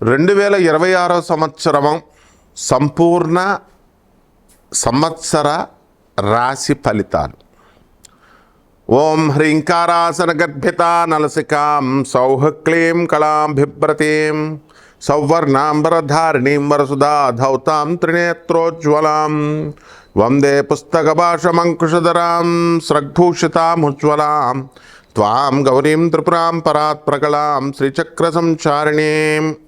రెండు వేల ఇరవై ఆరో సంవత్సరం సంపూర్ణ సంవత్సర రాశి ఫలితాలు. ఓం హ్రీంకారాసన గర్భిత నలసికాం సౌహ క్లీం కళాం బిభ్రతీం సౌవర్ణాంబరధారిణీం వరసుధా ధౌతాం త్రినేత్రోజ్వలాం వందే పుస్తక పుస్తకభాషమంకుశధరాం శ్రగ్భూషితాముజ్వలాం త్వాం గౌరీం త్రిపురాం పరాత్ప్రకళాం శ్రీచక్ర సంచారిణీం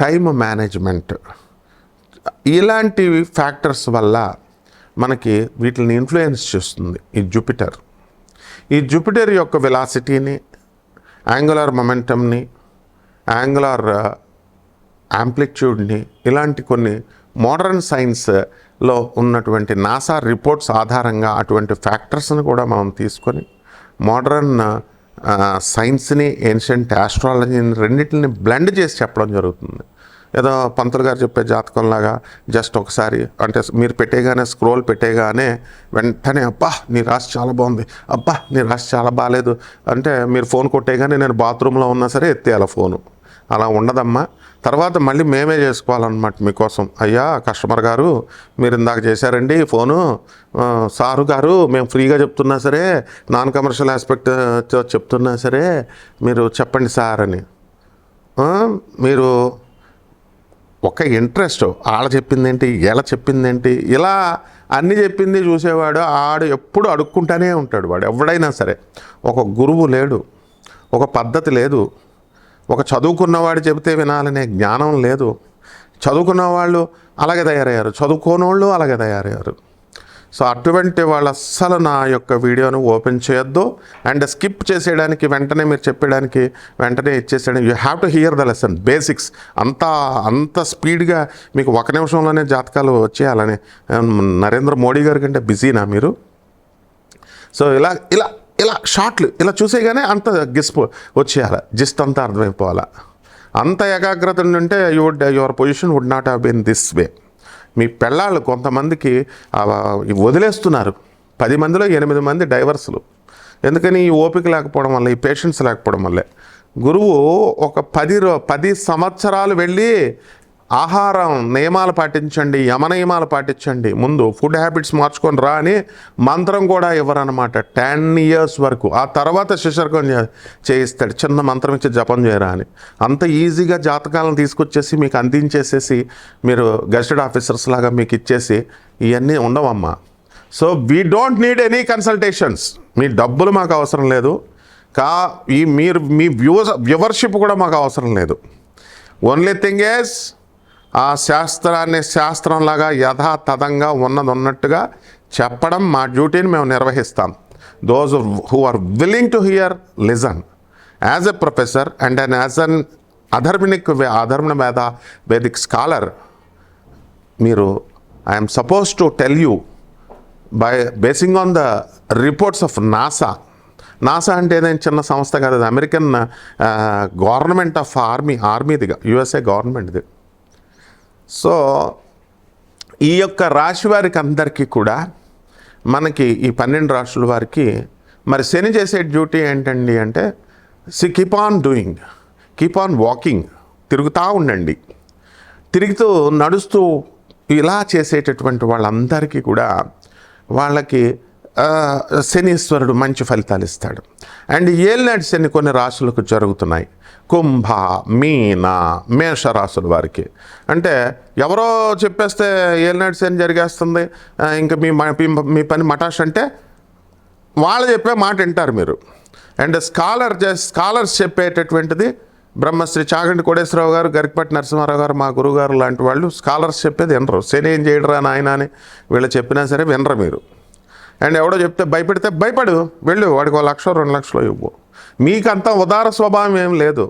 టైమ్ మేనేజ్మెంట్. ఇలాంటి ఫ్యాక్టర్స్ వల్ల మనకి వీటిని ఇన్ఫ్లుయెన్స్ చేస్తుంది ఈ జూపిటర్. ఈ జూపిటర్ యొక్క వెలాసిటీని యాంగులర్ మొమెంటమ్ని యాంగులర్ యాంప్లిట్యూడ్ని ఇలాంటి కొన్ని మోడర్న్ సైన్స్లో ఉన్నటువంటి నాసా రిపోర్ట్స్ ఆధారంగా అటువంటి ఫ్యాక్టర్స్ని కూడా మనం తీసుకొని మోడర్న్ సైన్స్ని ఏన్షియంట్ ఆస్ట్రాలజీని రెండింటిని బ్లెండ్ చేసి చెప్పడం జరుగుతుంది. ఏదో పంతులు గారు చెప్పే జాతకంలాగా జస్ట్ ఒకసారి అంటే మీరు పెట్టేగానే స్క్రోల్ పెట్టేగానే వెంటనే అబ్బా నీ రాశి చాలా బాగుంది అబ్బా నీ రాశి చాలా బాగాలేదు అంటే మీరు ఫోన్ కొట్టేగానే నేను బాత్రూంలో ఉన్నా సరే ఎత్తేయాల ఫోను. అలా ఉండదమ్మా. తర్వాత మళ్ళీ మేమే చేసుకోవాలన్నమాట మీకోసం. అయ్యా కస్టమర్ గారు మీరు ఇందాక చేశారండి ఫోను. సారు గారు మేము ఫ్రీగా చెప్తున్నా సరే నాన్ కమర్షియల్ ఆస్పెక్ట్ చెప్తున్నా సరే మీరు చెప్పండి సార్ అని. మీరు ఒక ఇంట్రెస్ట్ ఆడ చెప్పిందేంటి ఎలా చెప్పిందేంటి ఇలా అన్ని చెప్పింది చూసేవాడు ఆడు ఎప్పుడు అడుక్కుంటానే ఉంటాడు వాడు ఎవడైనా సరే. ఒక గురువు లేడు ఒక పద్ధతి లేదు. ఒక చదువుకున్నవాడు చెబితే వినాలనే జ్ఞానం లేదు. చదువుకున్న వాళ్ళు అలాగే తయారయ్యారు. చదువుకోనోళ్ళు అలాగే తయారయ్యారు. సో అటువంటి వాళ్ళు అస్సలు నా యొక్క వీడియోను ఓపెన్ చేయొద్దు. అండ్ స్కిప్ చేసేయడానికి వెంటనే మీరు చెప్పడానికి వెంటనే ఇచ్చేసేయడానికి you have to hear the lesson basics. అంత అంత స్పీడ్గా మీకు ఒక నిమిషంలోనే జాతకాలు వచ్చేయాలని నరేంద్ర మోడీ గారి కంటే బిజీనా మీరు? సో ఇలా ఇలా ఇలా షార్ట్లు ఇలా చూసేగానే అంత గిస్పు వచ్చేయాలి. జిస్ట్ అంతా అర్థమైపోవాలా. అంత ఏకాగ్రత ఉంటే you would your position would not have been this way మీ పెళ్ళాళ్ళు కొంతమందికి వదిలేస్తున్నారు. పది మందిలో ఎనిమిది మంది డైవర్సులు. ఎందుకని ఈ ఓపిక లేకపోవడం వల్ల ఈ పేషెన్స్ లేకపోవడం వల్లే. గురువు ఒక పది రో పది సంవత్సరాలు వెళ్ళి ఆహారం నియమాలు పాటించండి యమ నియమాలు పాటించండి. ముందు ఫుడ్ హ్యాబిట్స్ మార్చుకొని రా అని మంత్రం కూడా ఇవ్వరనమాట టెన్ ఇయర్స్ వరకు. ఆ తర్వాత శిశర్కం చేయిస్తాడు. చిన్న మంత్రం ఇచ్చి జపం చేయరా అని. అంత ఈజీగా జాతకాలను తీసుకొచ్చేసి మీకు అందించేసేసి మీరు గెస్టెడ్ ఆఫీసర్స్ లాగా మీకు ఇచ్చేసి ఇవన్నీ ఉండవమ్మా. So we don't need any consultations మీ డబ్బులు మాకు అవసరం లేదు. కా ఈ మీరు మీ వ్యూస్ వ్యూవర్షిప్ కూడా మాకు అవసరం లేదు. ఓన్లీ థింగ్ ఏస్ ఆ శాస్త్రాన్ని శాస్త్రంలాగా యథాతథంగా ఉన్నది ఉన్నట్టుగా చెప్పడం మా డ్యూటీని మేము నిర్వహిస్తాం. Those who are willing to hear listen as a professor and and as an అధర్మినిక్ అధర్మణ వేద వేదిక్ స్కాలర్ మీరు I'm suppose to tell you by basing on the reports of NASA NASA అంటే ఏదైనా చిన్న సంస్థ కాదు అది అమెరికన్ గవర్నమెంట్ ఆఫ్ ఆర్మీ ఆర్మీదిగా యుఎస్ఏ గవర్నమెంట్ది సో ఈ యొక్క రాశి వారికి అందరికీ కూడా మనకి ఈ పన్నెండు రాశుల వారికి మరి శని చేసే డ్యూటీ ఏంటండి అంటే see keep on doing keep on walking తిరుగుతూ ఉండండి. తిరుగుతూ నడుస్తూ ఇలా చేసేటటువంటి వాళ్ళందరికీ కూడా వాళ్ళకి శనీశ్వరుడు మంచి ఫలితాలు ఇస్తాడు. అండ్ ఏలినాటి శని కొన్ని రాశులకు జరుగుతున్నాయి. కుంభ మీన మేషరాశుల వారికి. అంటే ఎవరో చెప్పేస్తే ఏలినాడు సేన జరిగేస్తుంది ఇంకా మీ మ- మీ- మీ పని మటాష్ అంటే వాళ్ళు చెప్పే మాట వింటారు మీరు. అండ్ స్కాలర్ స్కాలర్స్ చెప్పేటటువంటిది బ్రహ్మశ్రీ చాగంటి కోటేశ్వరరావు గారు గరికపట్టి నరసింహారావు గారు మా గురుగారు లాంటి వాళ్ళు స్కాలర్స్ చెప్పేది వినరు. శని ఏం చేయడరా నాయన అని వీళ్ళు చెప్పినా సరే వినరు మీరు. అండ్ ఎవడో చెప్తే భయపెడితే భయపడు వెళ్ళు వాడికి ఒక లక్ష రెండు లక్షలు ఇవ్వు. మీకంతా ఉదార స్వభావం ఏం లేదు.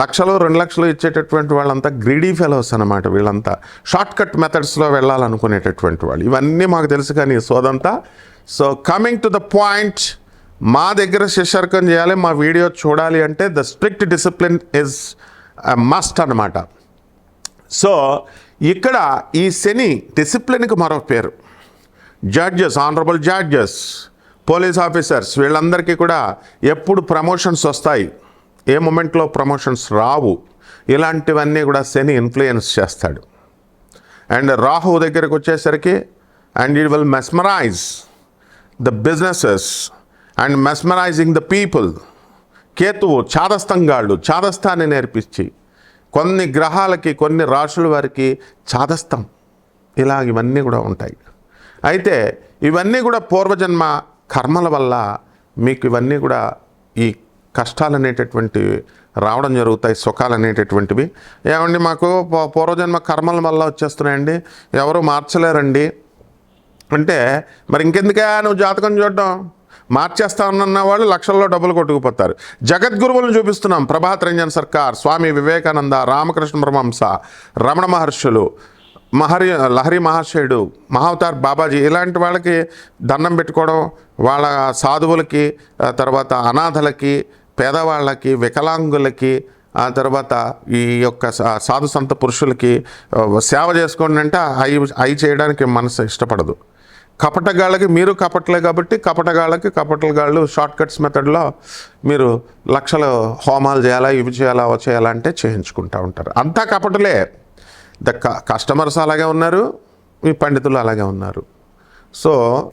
లక్షలు రెండు లక్షలు ఇచ్చేటటువంటి వాళ్ళంతా గ్రీడీ ఫెలోస్ అనమాట వీళ్ళంతా. షార్ట్ కట్ మెథడ్స్లో వెళ్ళాలనుకునేటటువంటి వాళ్ళు. ఇవన్నీ మాకు తెలుసు కానీ సోదంతా so coming to the point మా దగ్గర శిష్యర్కం చేయాలి మా వీడియో చూడాలి అంటే the strict discipline is must అన్నమాట. సో ఇక్కడ ఈ శని డిసిప్లిన్కి మరో పేరు. Judges honourable judges police officers వీళ్ళందరికీ కూడా ఎప్పుడు ప్రమోషన్స్ వస్తాయి ఏ మూమెంట్లో ప్రమోషన్స్ రావు ఇలాంటివన్నీ కూడా శని ఇన్ఫ్లుయెన్స్ చేస్తాడు. అండ్ రాహు దగ్గరకు వచ్చేసరికి and it will mesmerize the businesses and mesmerizing the people. కేతువు చాదస్తంగాళ్ళు చాదస్తాన్ని నేర్పించి కొన్ని గ్రహాలకి కొన్ని రాశుల వారికి చాదస్తం. ఇలా ఇవన్నీ కూడా ఉంటాయి. అయితే ఇవన్నీ కూడా పూర్వజన్మ కర్మల వల్ల మీకు ఇవన్నీ కూడా ఈ కష్టాలు అనేటటువంటివి రావడం జరుగుతాయి సుఖాలు అనేటటువంటివి ఏమండి మాకు పూ- పూర్వజన్మ కర్మల వల్ల వచ్చేస్తున్నాయండి. ఎవరు మార్చలేరండి. అంటే మరి ఇంకెందుకే నువ్వు జాతకం చూడడం? మార్చేస్తానన్న వాళ్ళు లక్షల్లో డబ్బులు కొట్టుకుపోతారు. జగద్గురువులను చూపిస్తున్నాం. ప్రభాత్ రంజన్ సర్కార్ స్వామి వివేకానంద రామకృష్ణ పరమహంస రమణ మహర్షులు. మహరి లహరి మహాశయుడు మహావతార్ బాబాజీ ఇలాంటి వాళ్ళకి దండం పెట్టుకోవడం వాళ్ళ సాధువులకి తర్వాత అనాథలకి పేదవాళ్ళకి వికలాంగులకి ఆ తర్వాత ఈ యొక్క సా- సాధు సంత పురుషులకి సేవ చేసుకోండి అంటే అవి అవి చేయడానికి మనసు ఇష్టపడదు. కపటగాళ్ళకి మీరు కపటలే కాబట్టి కపటగాళ్ళకి కపటగాళ్ళు షార్ట్ కట్స్ మెథడ్లో మీరు లక్షలు హోమాలు చేయాలా ఇవి చేయాలా అవి చేయాలా అంటే చేయించుకుంటూ ఉంటారు. అంతా కపటలే. ద క- కస్టమర్స్ అలాగే ఉన్నారు మీ పండితులు అలాగే ఉన్నారు. సో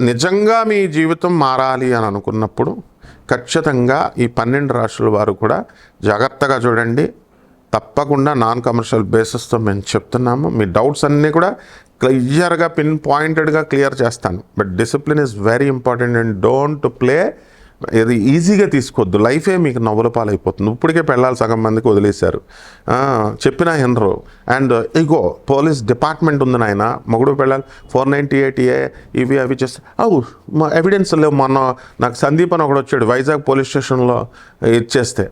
నిజంగా మీ జీవితం మారాలి అని అనుకున్నప్పుడు ఖచ్చితంగా ఈ పన్నెండు రాష్ట్రాల వారు కూడా జాగ్రత్తగా చూడండి. తప్పకుండా నాన్ కమర్షియల్ బేసిస్తో మేము చెప్తున్నాము. మీ డౌట్స్ అన్నీ కూడా క్లియర్గా పిన్ పాయింటెడ్గా క్లియర్ చేస్తాను. But discipline is very important and don't play ఇది ఈజీగా తీసుకోవద్దు. లైఫే మీకు నవ్వుల పాలైపోతుంది. ఇప్పటికే పెళ్ళాలి సగం మందికి వదిలేశారు. చెప్పిన చెప్పినా వినరు అండ్ ఇగో పోలీస్ డిపార్ట్మెంట్ ఉంది నాయన. మొగుడు పెళ్ళాలి ఫోర్ నైంటీ ఎయిట్ ఏ ఇవి అవి చేస్తే. అవు మా ఎవిడెన్స్ లేవు. మొన్న నాకు సందీప్ అని ఒకడు వచ్చాడు వైజాగ్ పోలీస్ స్టేషన్లో ఇచ్చేస్తే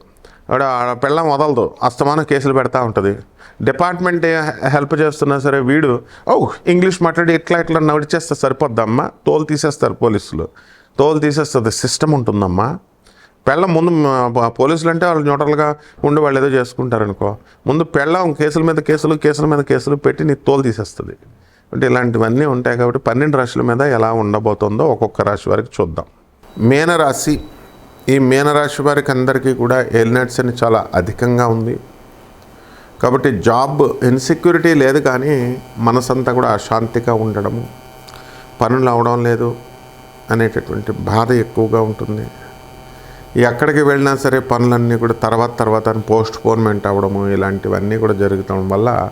ఆడ ఆడ పెళ్ళం వదలదు. అస్తమానం కేసులు పెడతా ఉంటుంది. డిపార్ట్మెంట్ హెల్ప్ చేస్తున్నా సరే వీడు ఓ ఇంగ్లీష్ మాట్లాడి ఇట్లా ఇట్లా నడిచేస్తే సరిపోద్దమ్మా. తోలు తీసేస్తారు పోలీసులు. తోలు తీసేస్తుంది. సిస్టమ్ ఉంటుందమ్మా. పెళ్ళం ముందు పోలీసులు అంటే వాళ్ళు న్యూట్రల్గా ఉండి వాళ్ళు ఏదో చేసుకుంటారనుకో ముందు పెళ్ళం కేసుల మీద కేసులు కేసుల మీద కేసులు పెట్టి నీ తోలు తీసేస్తుంది. అంటే ఇలాంటివన్నీ ఉంటాయి కాబట్టి పన్నెండు రాశుల మీద ఎలా ఉండబోతుందో ఒక్కొక్క రాశి వారికి చూద్దాం. మీనరాశి. ఈ మీనరాశి వారికి అందరికీ కూడా ఎలినట్స్ అని చాలా అధికంగా ఉంది. కాబట్టి జాబ్ ఇన్సెక్యూరిటీ లేదు కానీ మనసంతా కూడా అశాంతిగా ఉండడము. పనులు అవడం లేదు. అనేటటువంటి బాధ ఎక్కువగా ఉంటుంది. ఎక్కడికి వెళ్ళినా సరే పనులన్నీ కూడా తర్వాత తర్వాత పోస్ట్ పోన్మెంట్ అవ్వడము ఇలాంటివన్నీ కూడా జరుగుతాం వల్ల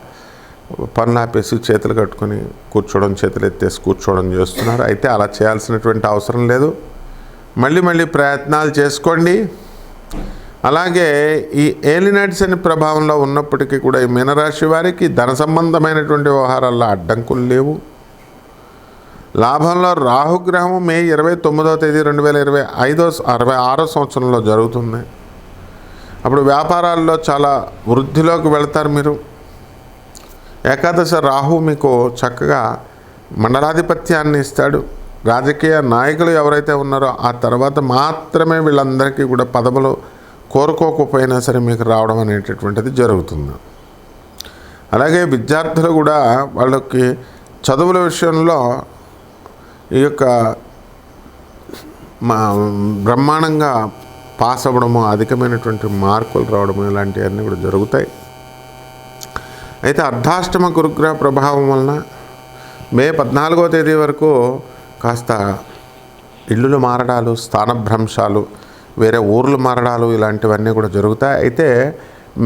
పనులు ఆపేసి చేతులు కట్టుకొని కూర్చోవడం చేతులు ఎత్తేసి కూర్చోవడం చేస్తున్నారు. అయితే అలా చేయాల్సినటువంటి అవసరం లేదు. మళ్ళీ మళ్ళీ ప్రయత్నాలు చేసుకోండి. అలాగే ఈ ఏలినట్స్ అనే ప్రభావంలో ఉన్నప్పటికీ కూడా ఈ మీనరాశి వారికి ధన సంబంధమైనటువంటి వ్యవహారాల్లో అడ్డంకులు లేవు. లాభంలో రాహుగ్రహము మే ఇరవై తొమ్మిదో తేదీ రెండు వేల ఇరవై ఐదో అరవై ఆరో సంవత్సరంలో జరుగుతుంది. అప్పుడు వ్యాపారాల్లో చాలా వృద్ధిలోకి వెళ్తారు మీరు. ఏకాదశ రాహు మీకు చక్కగా మండలాధిపత్యాన్ని ఇస్తాడు. రాజకీయ నాయకులు ఎవరైతే ఉన్నారో ఆ తర్వాత మాత్రమే వీళ్ళందరికీ కూడా పదవులు కోరుకోకపోయినా సరే మీకు రావడం అనేటటువంటిది జరుగుతుంది. అలాగే విద్యార్థులు కూడా వాళ్ళకి చదువుల విషయంలో ఈ యొక్క మా బ్రహ్మాండంగా పాస్ అవ్వడము అధికమైనటువంటి మార్కులు రావడము ఇలాంటివన్నీ కూడా జరుగుతాయి. అయితే అర్ధాష్టమ గురుగ్రహ ప్రభావం వలన మే పద్నాలుగో తేదీ వరకు కాస్త ఇళ్ళు మారడాలు స్థానభ్రంశాలు వేరే ఊర్లు మారడాలు ఇలాంటివన్నీ కూడా జరుగుతాయి. అయితే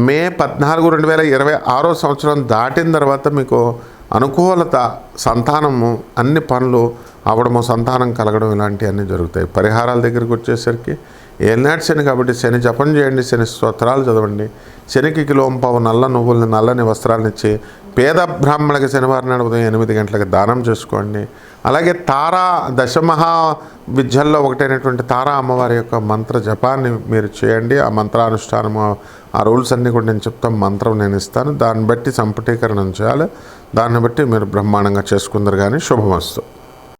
మే పద్నాలుగు రెండు వేల ఇరవై ఆరో సంవత్సరం దాటిన తర్వాత మీకు అనుకూలత సంతానము అన్ని పనులు అవడము సంతానం కలగడం ఇలాంటివన్నీ జరుగుతాయి. పరిహారాల దగ్గరికి వచ్చేసరికి ఏనాటి శని కాబట్టి శని జపం చేయండి శని స్తోత్రాలు చదవండి. శనికి కిలోంపావు నల్ల నువ్వుల్ని నల్లని వస్త్రాలను ఇచ్చి పేద బ్రాహ్మణులకి శనివారం నాడు ఉదయం ఎనిమిది గంటలకు దానం చేసుకోండి. అలాగే తారా దశమహా విద్యల్లో ఒకటైనటువంటి తారా అమ్మవారి యొక్క మంత్ర జపాన్ని మీరు చేయండి. ఆ మంత్రానుష్ఠానము ఆ రూల్స్ అన్నీ కూడా నేను చెప్తాను మంత్రం నేను ఇస్తాను. దాన్ని బట్టి సంపుటీకరణం చేయాలి. దాన్ని బట్టి మీరు బ్రహ్మాండంగా చేసుకుందరు కానీ శుభమస్తు.